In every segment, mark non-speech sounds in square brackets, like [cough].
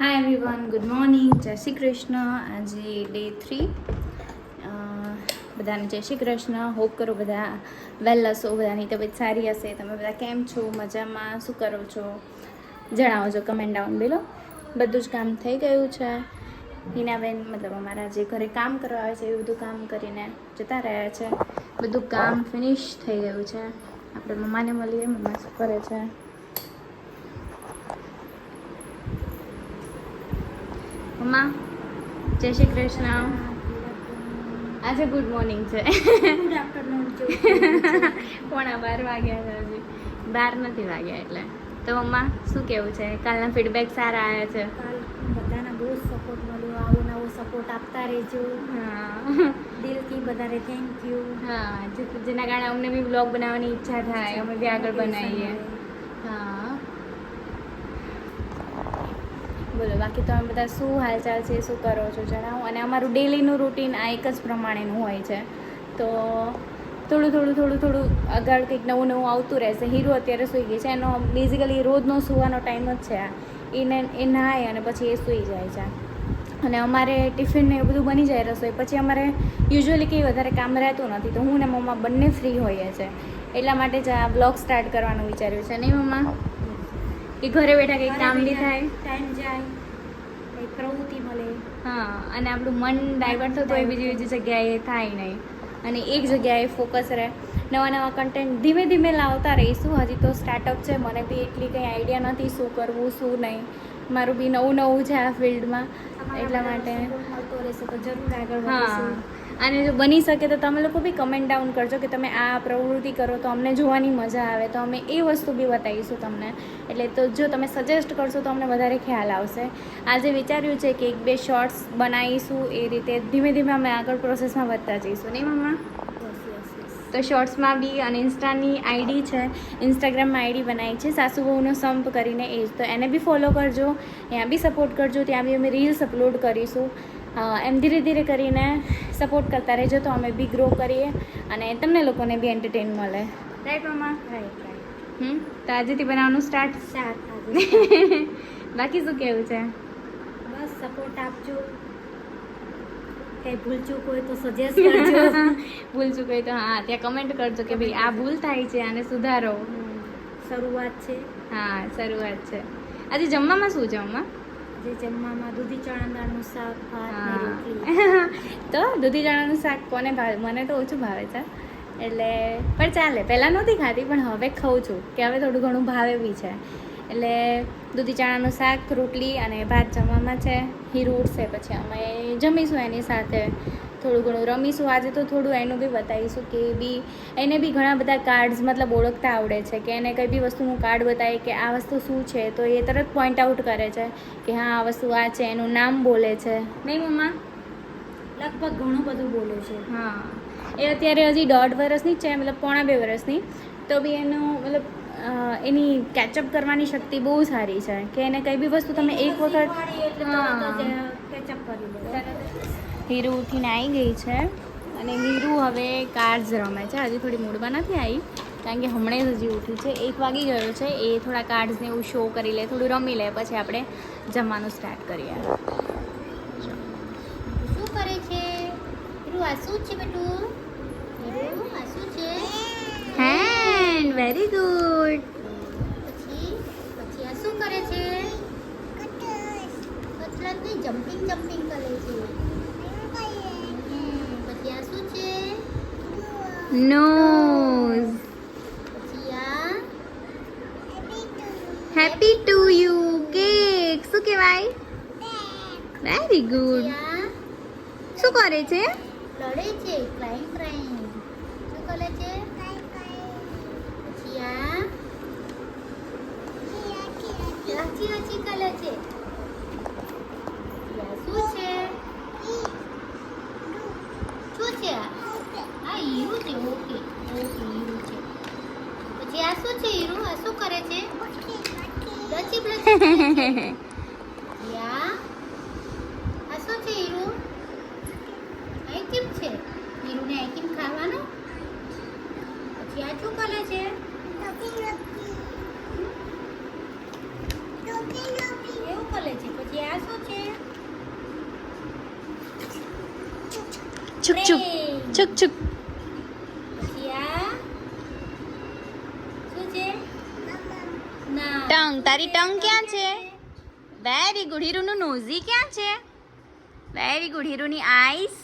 Hi everyone good morning જય શ્રી કૃષ્ણ આજે day three બધાને જય શ્રી કૃષ્ણ. હોપ કરો બધા વેલ હશો, બધાની તબિયત સારી હશે. તમે બધા કેમ છો? મજામાં? શું કરો છો? જણાવો છો કમેન્ટ ડાઉન બેલો બધું જ કામ થઈ ગયું છે. હિનાબેન, મતલબ અમારા જે ઘરે કામ કરવા આવે છે, એ બધું કામ કરીને જતા રહ્યા છે. બધું કામ ફિનિશ થઈ ગયું છે. આપણે મમ્માને મળીએ, મમ્મા શું કરે છે? મમ્મા જય શ્રી કૃષ્ણ. આજે ગુડ મોર્નિંગ છે. પોણા બાર વાગ્યા છે હજી. બાર નથી વાગ્યા એટલે. તો મમ્મા શું કેવું છે? કાલના ફીડબેક સારા આવ્યા છે? બધાના બહુ સપોર્ટ મળ્યો. આવો નવો સપોર્ટ આપતા રહેજો. હા. દિલથી બધાને થેન્ક યુ હા જેના કારણે અમને બી બ્લોગ બનાવવાની ઈચ્છા થાય. અમે બી આગળ બનાવીએ હા બોલો, બાકી તમે બધા શું હાલચાલ છે, શું કરો છો જણાવો? અને અમારું ડેલીનું રૂટીન આ એક જ પ્રમાણેનું હોય છે. તો થોડું થોડું થોડું થોડું આગળ કંઈક નવું નવું આવતું રહેશે. હીરો અત્યારે સૂઈ ગઈ છે. એનો બેઝિકલી રોજનો સૂવાનો ટાઈમ જ છે આ. એને, એ નાય અને પછી એ સૂઈ જાય છે. અને અમારે ટિફિન ને એવું બધું બની જાય રસોઈ. પછી અમારે યુઝ્યુઅલી કંઈ વધારે કામ રહેતું નથી. તો હું ને મમ્મા બંને ફ્રી હોઈએ છે. એટલા માટે જ આ બ્લોગ સ્ટાર્ટ કરવાનું વિચાર્યું છે. નહીં મમ્મા? કે ઘરે બેઠા કંઈક કામ બી થાય. ટાઈમ જાય પ્રવૃત્તિ મળે. હા અને આપણું મન ડાયવર્ટ થતું હોય બીજી બીજી જગ્યાએ થાય નહીં. અને એક જગ્યાએ ફોકસ રહે. નવા નવા કન્ટેન્ટ ધીમે ધીમે લાવતા રહીશું. હજી તો સ્ટાર્ટઅપ છે મને બી એટલી કંઈ આઈડિયા નથી શું કરવું શું નહીં. મારું બી નવું નવું છે આ ફિલ્ડમાં એટલા માટે સપોર્ટ રહેશે તો જરૂર આગળ હા. અને જો બની શકે તો તમે લોકો બી કમેન્ટ ડાઉન કરજો કે તમે આ પ્રવૃત્તિ કરો તો અમને જોવાની મજા આવે. તો અમે એ વસ્તુ બી બતાવીશું તમને. એટલે તો જો તમે સજેસ્ટ કરશો તો અમને વધારે ખ્યાલ આવશે. આજે વિચાર્યું છે કે એક બે શોર્ટ્સ બનાવીશું એ રીતે ધીમે ધીમે અમે આગળ પ્રોસેસમાં વધતા જઈશું. નહીં મમ્મા. તો શોર્ટ્સમાં બી અને ઇન્સ્ટાની આઈડી છે. ઇન્સ્ટાગ્રામમાં આઈડી બનાવી છે. સાસુ બહુનો સંપ કરીને એ જ. તો એને બી ફોલો કરજો. ત્યાં બી સપોર્ટ કરજો. ત્યાં બી અમે રીલ્સ અપલોડ કરીશું. એમ ધીરે ધીરે કરીને સપોર્ટ કરતા રહેજો તો અમે બી ગ્રો કરીએ અને તમને લોકોને બી એન્ટરટેન મળે. Right mamma right. હમ? તો આજેથી બનાવવાનું સ્ટાર્ટ. [laughs] બાકી શું કેવું છે? બસ સપોર્ટ આપજો. કંઈ ભૂલચૂક હોય તો સજેસ્ટ કરજો. [laughs] ભૂલ હોય તો હા ત્યાં કમેન્ટ કરજો કે ભાઈ આ ભૂલ થાય છે અને સુધારો. શરૂઆત છે. હા શરૂઆત છે. આજે જમવામાં શું છે મમ્મા? જે જમવામાં દૂધી ચણા દાળનું શાક ભાત હા. રોટલી. [laughs] તો દૂધી ચણાનું શાક કોને ભાવે? મને તો ઓછું ભાવે છે. એટલે પણ ચાલે. પહેલાં નહોતી ખાતી પણ હવે ખાઉં છું કે હવે થોડું ઘણું ભાવે બી છે. એટલે દૂધી ચણાનું શાક, રોટલી અને ભાત જમવામાં છે. હીરું ઉઠશે પછી અમે જમીશું એની સાથે. થોડું ઘણું રમીશું. આજે તો થોડું એનું બી બતાવીશું કે બી એને બી ઘણા બધા કાર્ડ્સ મતલબ ઓળખતા આવડે છે કે એને કંઈ બી વસ્તુનું કાર્ડ બતાવી કે આ વસ્તુ શું છે, તો એ તરત પોઈન્ટ આઉટ કરે છે કે હા, આ વસ્તુ આ છે, એનું નામ બોલે છે. નહીં, મમ્મા? લગભગ ઘણું બધું બોલે છે. હા. એ અત્યારે હજી દોઢ વર્ષની જ છે મતલબ પોણા બે વર્ષની. તો બી એનું મતલબ એની કેચઅપ કરવાની શક્તિ બહુ સારી છે. કે એને કઈ બી વસ્તુ તમે એક વખત ઉઠીને આવી ગઈ છે અને હીરુ હવે કાર્ડ્સ રમે છે. હજી થોડી મૂડમાં નથી આવી કારણ કે હમણાં જ હજી ઉઠી છે. એક વાગી ગયો છે. એ થોડા કાર્ડ્સને એવું શો કરી લે થોડું રમી લે પછી આપણે જમવાનું સ્ટાર્ટ કરીએ શું કરે છે હીરુ આ શું છે બેટું હીરુ આ શું છે હેન્ડ વેરી ગુડ પછી પછી આ શું કરે છે? કચરાત નહીં જમ્પિંગ જમ્પિંગ કરે છે. હમ, પછી આ શું છે? નોઝ પછી આ હેપી ટુ યુ કેક શું કહેવાય? વેરી ગુડ પછી આ શું કરે છે? લડે છે ક્રાઇમ ક્રાઇમ શું કરે છે? પછી આ? રાચી રાચી છે? શું છે? શું છે આ? હીરું છે, ઓકે ઓકે, હીરું છે. પછી આ શું છે હીરું? આ શું કરે છે? [laughs] શું કરે છે? એવું કરે છે? પછી આ શું છે? છુક ટંગ. તારી ટંગ ક્યાં છે? Very good. નોઝી ક્યાં છે? Very good. આઈસ.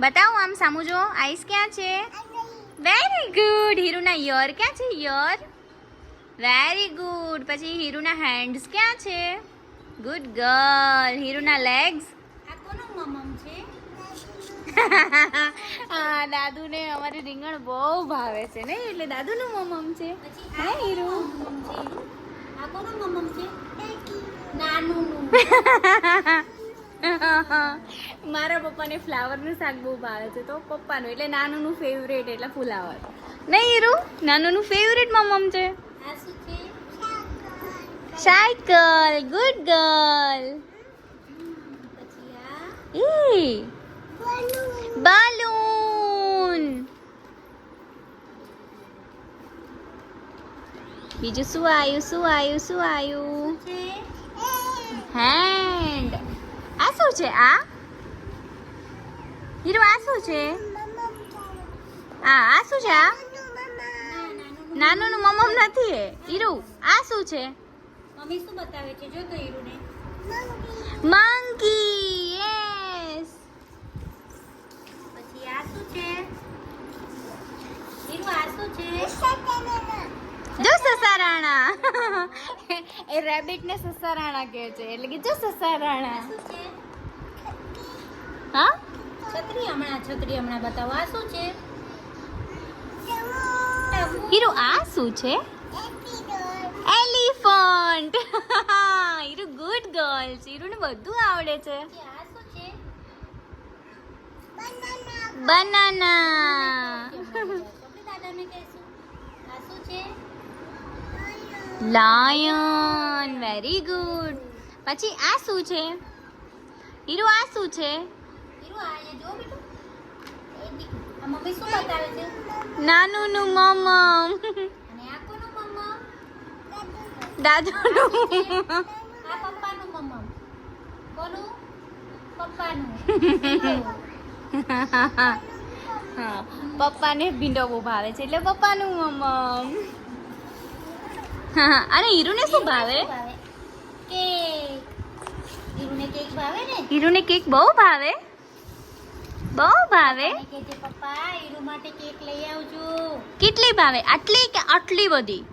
બતાવો આમ સામું જો આઈસ ક્યાં છે? વેરી ગુડ હીરુના યર ક્યાં છે યર વેરી ગુડ પછી હીરુના હેન્ડ્સ ક્યાં છે ગુડ ગર્લ હીરુના લેગ્સ આ કોનું મમમ છે? [laughs] હા દાદુને અમારી રીંગણ બહુ ભાવે છે ને એટલે દાદુનું મમમ છે. હા હે હીરુ આ કોનું મમમ છે? [laughs] નાનું [laughs] [laughs] મારા પપ્પાને ફ્લાવરનું શાક બહુ ભાવે છે તો પપ્પાનું એટલે નાનુંનું ફેવરેટ એટલે ફુલાવર. નહીં હીરુ નાનુંનું ફેવરેટ મમ્મ છે. સાયકલ ગુડ ગર્લ ઈ બાલૂન બીજું શું આવ્યું શું આવ્યું શું આવ્યું હેન્ડ શું છે આ? હીરો આ શું છે? આ આ શું છે આ? નાનું મમમ નથી હીરો આ શું છે? મમ્મી શું બતાવે છે? જો તો હીરુને. મંકી યસ પછી આ શું છે? હીરુ આ શું છે? જો સસારાણા. [laughs] એ રેબિટ ને સસારાણા કહે છે. એટલે કે જો સસારાણા. હા? છત્રી હમણાં છત્રી હમણાં બતાવો. આ શું છે? હીરો આ શું છે? એલિફન્ટ. [laughs] હીરો ગુડ ગર્લ હીરોને બધું આવડે છે. આ શું છે? બનાના લાયન વેરી ગુડ પછી આ શું છે? હીરો આ શું છે? હીરુ નું મમ દાદુ આ પપ્પાનું ભીંડો બહુ ભાવે છે એટલે પપ્પાનું મમમ. હા અને હીરુને શું ભાવે? કેક. હીરુને કેક ભાવે ને? હીરુને કેક બહુ ભાવે? બહુ ભાવે? કે જે પપ્પા હીરુ માટે કેક લઈ આવજો. કેટલી ભાવે? આટલી કે આટલી બધી?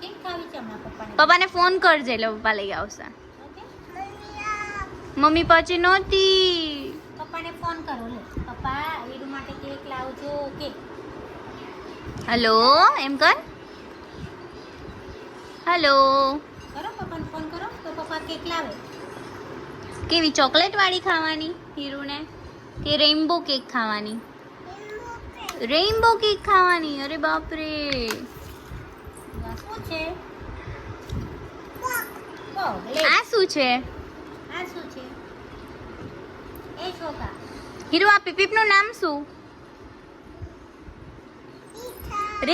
છે પપ્પાને? ફોન કરજે એટલે પપ્પા લઈ આવશે. મમ્મી પછી નહોતી. પપ્પાને ફોન કરો લે. પપ્પા હીરુ માટે કેક લાવજો કેક. હલો એમ કર. હલો. કરો પપ્પાને ફોન કરો તો પપ્પા કેક લાવે. કેવી ચોકલેટ વાળી ખાવાની હીરુને? કે રેઇનબો કેક ખાવાની? રેઇનબો કેક ખાવાની અરે બાપરે. આ શું છે? આ શું છે? આ શું છે? એ હીરો આ પીપીપનું નામ શું?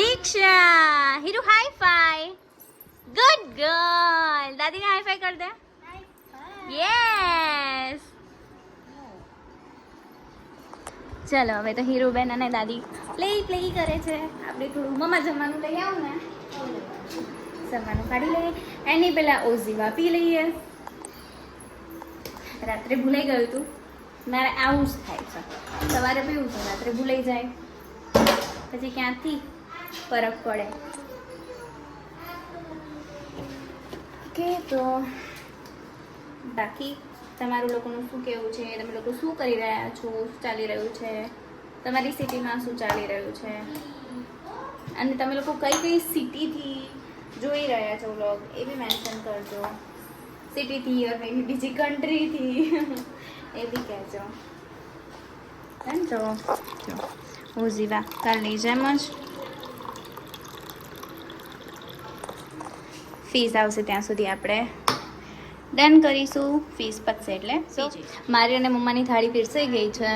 રિક્ષા. Hero high five good girl દાદીને high five કરી દે. યસ ચાલો, હવે તો હીરુબેન અને દાદી પ્લે પ્લે કરે છે. આપણે થોડું મમ્મા જમવાનું લઈ આવું ને. જમવાનું કાઢી લઈએ. એની પહેલાં ઓઝીવા પી લઈએ. રાત્રે ભૂલાઈ ગયું હતું મારે આવું જ થાય છે. સવારે પીવું છે રાત્રે ભૂલાઈ જાય. પછી ક્યાંથી ફરક પડે? ઓકે તો બાકી તમારું લોકોનું શું કહેવું છે? તમે લોકો શું કરી રહ્યા છો? શું ચાલી રહ્યું છે? તમારી સિટીમાં શું ચાલી રહ્યું છે? અને તમે લોકો કઈ કઈ સિટીથી જોઈ રહ્યા છો વ્લોગ? એ બી મેન્શન કરજો. સિટીથી ઓર મેબી બીજી કન્ટ્રીથી એ બી કહેજો. એમ જો ઓઝીવા કાલની જેમ જ ફીસ આવશે ત્યાં સુધી આપણે. ડન કરીશું ફીસ પતશે એટલે. સો મારી અને મમ્માની થાળી પીરસાઈ ગઈ છે.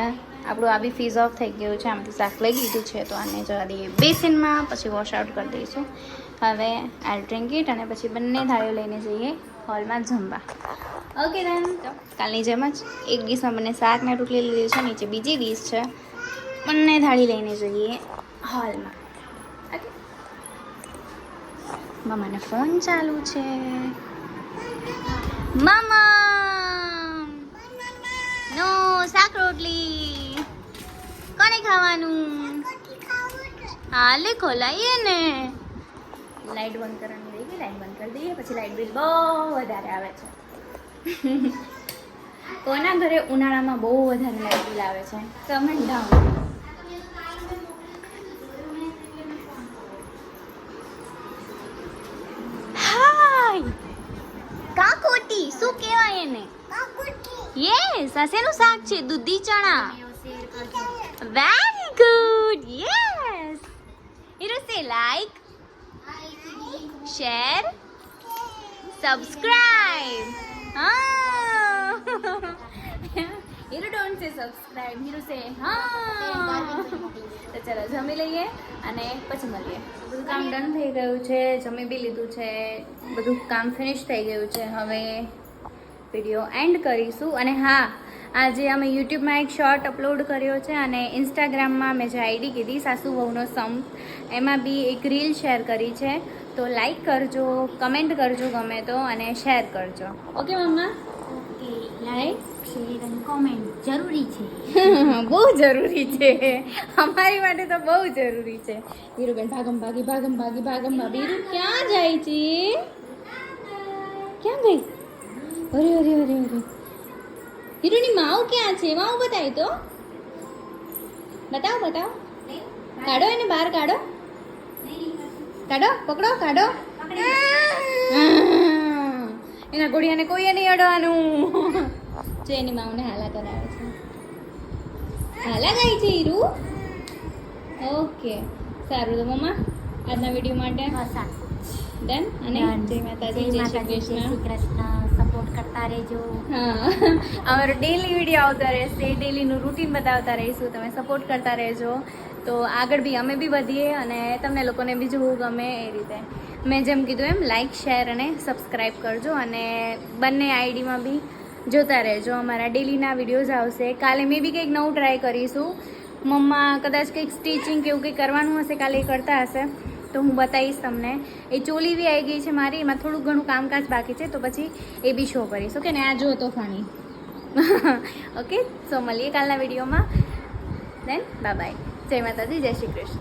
આપણું આ બી ફીઝ ઓફ થઈ ગયું છે. આમાંથી શાક લઈ લીધું છે. તો આને જવા દઈએ બેસિનમાં પછી વોશ આઉટ કરી દઈશું. હવે આઈ ડ્રિંક ઇટ અને પછી બંને થાળીઓ લઈને જઈએ હોલમાં જમવા. ઓકે દેન કાલની જેમ જ એક ડીશમાં બંને શાક ને રોટલી લીધી છે. નીચે બીજી ડીશ છે. બંને થાળી લઈને જઈએ હોલમાં મમ્માને ફોન ચાલુ છે. મામા! નો શાક રોટલી. કોને ખાવાનું? હાલે ખોલાઈએ ને. લાઈટ બંધ કરવાની રહી ગઈ લાઈટ બંધ કરી દઈએ પછી લાઈટ બિલ બહુ વધારે આવે છે. [laughs] કોના ઘરે ઉનાળામાં બહુ વધારે લાઈટ બિલ આવે છે? કમેન્ટ ડાઉન હાય કાકોટી શું કહેવાય એને યસ શેનું શાક છે દૂધી ચણા. Very good yes hero say like share subscribe હા. Hero don't say subscribe hero say હા. તો ચલો જમી લઈએ અને પછી મળીએ. બધું કામ ડન થઈ ગયું છે જમી બી લીધું છે બધું કામ ફિનિશ થઈ ગયું છે. હવે વીડિયો એન્ડ કરીશું. અને હા આજે અમે યુટ્યુબમાં એક શોર્ટ અપલોડ કર્યો છે અને ઇન્સ્ટાગ્રામમાં મેં જે આઈડી કીધી સાસુ વહુનો સમ એમાં બી એક રીલ શેર કરી છે. તો લાઈક કરજો કમેન્ટ કરજો ગમે તો અને શેર કરજો. Okay mamma? Okay like share અને કોમેન્ટ જરૂરી છે. [laughs] બહુ જરૂરી છે. અમારી માટે તો બહુ જરૂરી છે. વીરુબેન ભાગમ ભાગી ભાગમ ભાગી ભાગમ ભાગી ક્યાં જાય છે? ક્યાં ગઈ? અરે અરે અરે અરે. હીરોની માવ ક્યાં છે? માવ બતાવી તો. બતાવો બતાવો. કાઢો એને બહાર કાઢો. કાઢો પકડો કાઢો. એના ઘોડિયાને કોઈએ નહીં અડવાનું? જો એની માવને હાલા કરાવે છે. હાલા ગઈ છે હીરુ? ઓકે. સારું તો મમ્મા આજના વીડિયો માટે ડન. અને જય માતાજી જય શ્રી કૃષ્ણ. સપોર્ટ કરતા રહેજો. [laughs] અમારો ડેલી વીડિયો આવતા રહેશે. ડેલીનું રૂટીન બતાવતા રહીશું. તમે સપોર્ટ કરતા રહેજો. તો આગળ બી અમે બી વધીએ અને તમને લોકોને બી જોવું ગમે એ રીતે. મેં જેમ કીધું એમ લાઇક શેર અને સબસ્ક્રાઈબ કરજો અને બંને આઈડીમાં બી જોતા રહેજો. અમારા ડેલીના વિડીયોઝ આવશે. કાલે મેં બી કંઈક નવું ટ્રાય કરીશું. મમ્મા કદાચ કંઈક સ્ટિચિંગ કે એવું કંઈક કરવાનું હશે કાલે એ કરતા હશે. તો હું બતાવીશ તમને. એ ચોલી બી આવી ગઈ છે મારી, એમાં થોડું ઘણું કામકાજ બાકી છે, તો પછી એ બી શો કરીશ. ઓકે ને આ જો તોફાની ઓકે સો મળીએ કાલના વિડીયોમાં. દેન બાય બાય જય માતાજી, જય શ્રી કૃષ્ણ.